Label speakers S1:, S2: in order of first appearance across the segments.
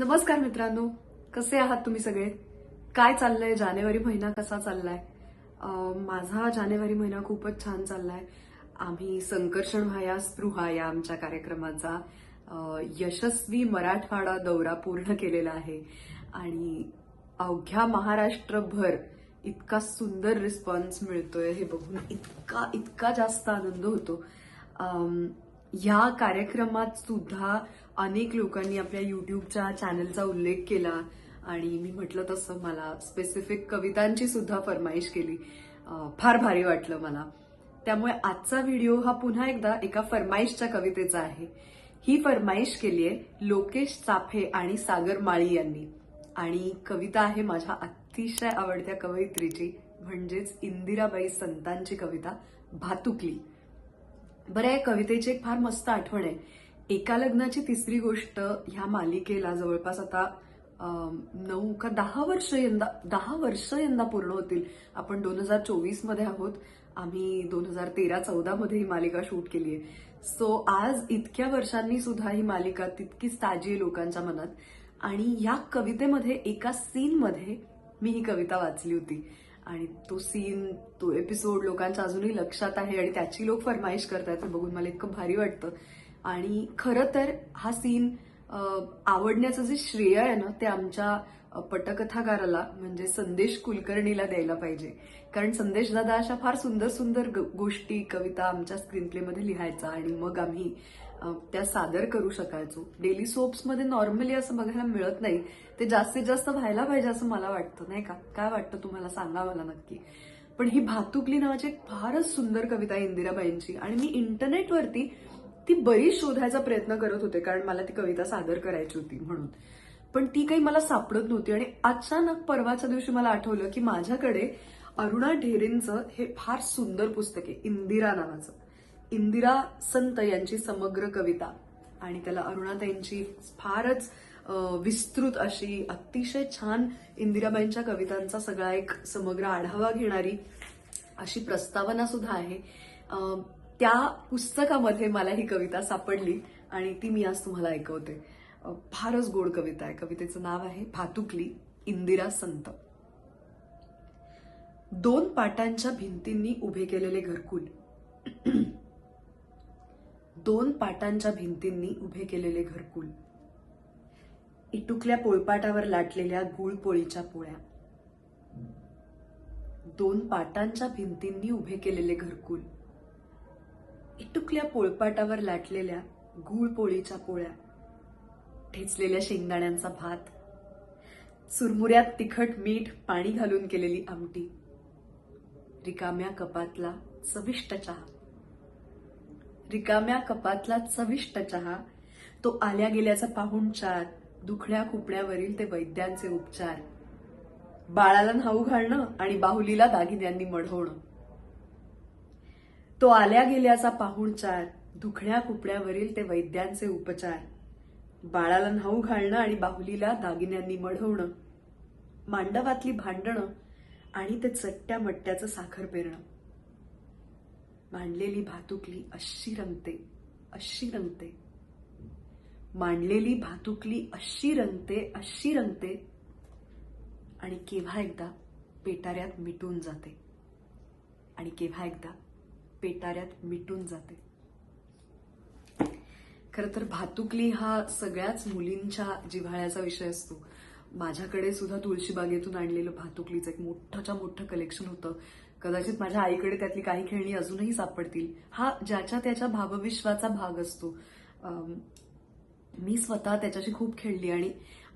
S1: नमस्कार मित्रांनो कसे आहात तुम्ही सगळे? काय चाललंय? जानेवारी महिना कसा चाललाय? माझा जानेवारी महिना खूपच छान चाललाय. आम्ही संकर्षण व्हाया स्पृहा या आमच्या कार्यक्रमाचा. यशस्वी मराठवाडा दौरा पूर्ण केलेला आहे. आणि अवघ्या महाराष्ट्रभर इतका सुंदर रिस्पॉन्स मिळतोय हे बघून इतका इतका जास्त आनंद होतो. ह्या कार्यक्रमात सुद्धा अनेक लोकांनी आपल्या युट्यूबच्या चॅनलचा उल्लेख केला आणि मी म्हटलं तसं मला स्पेसिफिक कवितांची सुद्धा फरमाईश केली. फार भारी वाटलं मला. त्यामुळे आजचा व्हिडिओ हा पुन्हा एकदा एका फरमाईशच्या कवितेचा आहे. ही फरमाईश केली आहे लोकेश चाफे आणि सागर माळी यांनी. आणि कविता आहे माझ्या अतिशय आवडत्या कवयित्रीची म्हणजेच इंदिराबाई संतांची कविता भातुकली. बरं या कवितेची एक फार मस्त आठवण आहे. एका लग्नाची तिसरी गोष्ट ह्या मालिकेला जवळपास आता नऊ का दहा वर्ष यंदा दहा वर्ष यंदा पूर्ण होतील. आपण दोन हजार चोवीसमध्ये आहोत. आम्ही दोन हजार तेरा चौदा मध्ये ही मालिका शूट केली आहे सो आज इतक्या वर्षांनी सुद्धा ही मालिका तितकीच ताजी आहे लोकांच्या मनात. आणि या कवितेमध्ये एका सीनमध्ये मी ही कविता वाचली होती. आणि तो सीन तो एपिसोड लोकांच्या अजूनही लक्षात आहे आणि त्याची लोक फरमाईश करतायत हे बघून मला इतकं भारी वाटतं. आणि खरं तर हा सीन आवडण्याचं जे श्रेय आहे ना ते आमच्या पटकथाकाराला म्हणजे संदेश कुलकर्णीला द्यायला पाहिजे. कारण संदेश दादा अशा फार सुंदर सुंदर ग- गोष्टी कविता आमच्या स्क्रीन प्लेमध्ये लिहायचा आणि मग आम्ही त्या सादर करू शकायचो. डेली सोप्समध्ये नॉर्मली असं बघायला मिळत नाही. ते जास्तीत जास्त व्हायला पाहिजे असं मला वाटतं नाही का? काय वाटतं तुम्हाला? सांगा मला नक्की. पण ही भातुकली नावाची एक फारच सुंदर कविता आहे इंदिराबाईंची. आणि मी इंटरनेटवरती ती बरीच शोधायचा प्रयत्न करत होते कारण मला ती कविता सादर करायची होती म्हणून. पण ती काही मला सापडत नव्हती आणि अचानक परवाच्या दिवशी मला आठवलं की माझ्याकडे अरुणा ढेरेंचं हे फार सुंदर पुस्तक आहे इंदिरा नावाचं. इंदिरा संत यांची समग्र कविता. आणि त्याला अरुणाताईंची फारच विस्तृत अशी अतिशय छान इंदिराबाईंच्या कवितांचा सगळा एक समग्र आढावा घेणारी अशी प्रस्तावना सुद्धा आहे. त्या पुस्तकामध्ये मला ही कविता सापडली आणि ती मी आज तुम्हाला ऐकवते. फारच गोड कविता आहे. कवितेचं नाव आहे भातुकली इंदिरा संत. दोन पाटांच्या भिंतींनी उभे केलेले घरकुल. दोन पाटांच्या भिंतींनी उभे केलेले घरकुल. इटुकल्या पोळपाटावर लाटलेल्या गुळपोळीच्या पोळ्या. दोन पाटांच्या भिंतींनी उभे केलेले घरकुल. इटुकल्या पोळपाटावर लाटलेल्या गुळपोळीच्या पोळ्या ठेचलेल्या शेंगदाण्यांचा भात चुरमुऱ्यात तिखट मीठ पाणी घालून केलेली आमटी रिकाम्या कपातला चविष्ट चहा. रिकाम्या कपातला चविष्ट चहा तो आल्या गेल्याचा पाहुणचार दुखण्या खुपण्यावरील ते वैद्यांचे उपचार. बाळाला न्हाऊ घालणं आणि बाहुलीला दागिन्यांनी मढवणं. तो आल्या गेल्याचा पाहुणचार दुखण्या कुपण्यावरील ते वैद्यांचे उपचार. बाळाला न्हाऊ घालणं आणि बाहुलीला दागिन्यांनी मढवणं मांडवातली भांडणं आणि ते चट्ट्या मट्ट्याचं साखर पेरणं. मांडलेली भातुकली अशी रंगते अशी रंगते. मांडलेली भातुकली अशी रंगते अशी रंगते. आणि केव्हा एकदा पेटाऱ्यात मिटून जाते. आणि केव्हा एकदा पेटाऱ्यात मिटून जाते. खरं तर भातुकली हा सगळ्याच मुलींच्या जिव्हाळ्याचा विषय असतो. माझ्याकडे सुद्धा तुळशीबागेतून आणलेलं भातुकलीचं एक मोठंच्या मोठं कलेक्शन होतं. कदाचित माझ्या आईकडे त्यातली काही खेळणी अजूनही सापडतील. हा ज्याच्या त्याच्या भावविश्वाचा भाग असतो. मी स्वतः त्याच्याशी खूप खेळली आणि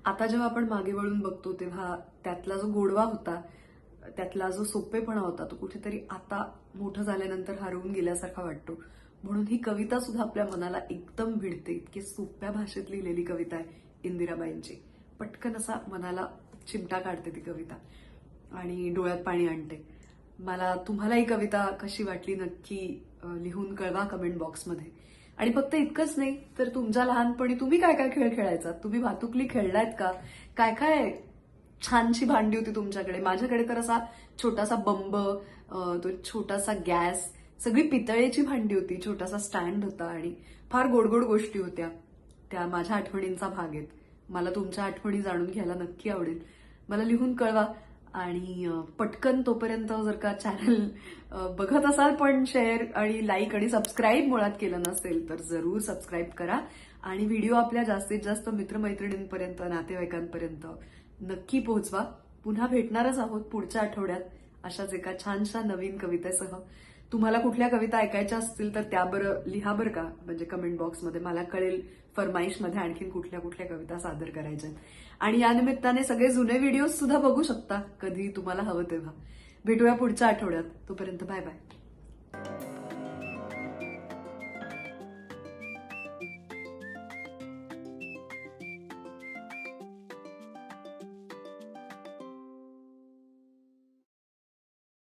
S1: आता जेव्हा आपण मागे वळून बघतो तेव्हा त्यातला जो गोडवा होता त्यातला जो सोपेपणा होता तो कुठेतरी आता मोठं झाल्यानंतर हरवून गेल्यासारखा वाटतो. म्हणून ही कविता सुद्धा आपल्या मनाला एकदम भिडते. इतकी सोप्या भाषेत लिहिलेली कविता आहे इंदिराबाईंची. पटकन असा मनाला चिमटा काढते ती कविता. आणि डोळ्यात पाणी आणते. मला तुम्हाला ही कविता कशी वाटली नक्की लिहून कळवा कमेंट बॉक्समध्ये आणि फक्त इतकंच नाही तर तुमच्या लहानपणी तुम्ही काय काय खेळ खेळायचा? तुम्ही भातुकली खेळलायत का? काय काय छानशी भांडी होती तुमच्याकडे. माझ्याकडे तर असा छोटासा बंब तो छोटासा गॅस सगळी पितळेची भांडी होती. छोटासा स्टँड होता आणि फार गोड गोड गोष्टी होत्या त्या माझ्या आठवणींचा भाग आहेत. मला तुमच्या आठवणी जाणून घ्यायला नक्की आवडेल. मला लिहून कळवा आणि पटकन तोपर्यंत जर का चॅनल बघत असाल पण शेअर आणि लाईक आणि सबस्क्राईब मुळात केलं नसेल तर जरूर सबस्क्राईब करा. आणि व्हिडिओ आपल्या जास्तीत जास्त मित्रमैत्रिणींपर्यंत नातेवाईकांपर्यंत नक्की पोहोचवा. पुन्हा भेटणारच आहोत पुढच्या आठवड्यात अशाच एका छानशा नवीन कवितेसह. तुम्हाला कुठल्या कविता ऐकायच्या असतील तर त्या बरं लिहा बरं का. म्हणजे कमेंट बॉक्समध्ये मला कळेल फरमाईशमध्ये आणखीन कुठल्या कुठल्या कविता सादर करायच्या आहेत. आणि या निमित्ताने सगळे जुने व्हिडिओज सुद्धा बघू शकता. कधी तुम्हाला हवं तेव्हा. भेटूया पुढच्या आठवड्यात. तोपर्यंत बाय बाय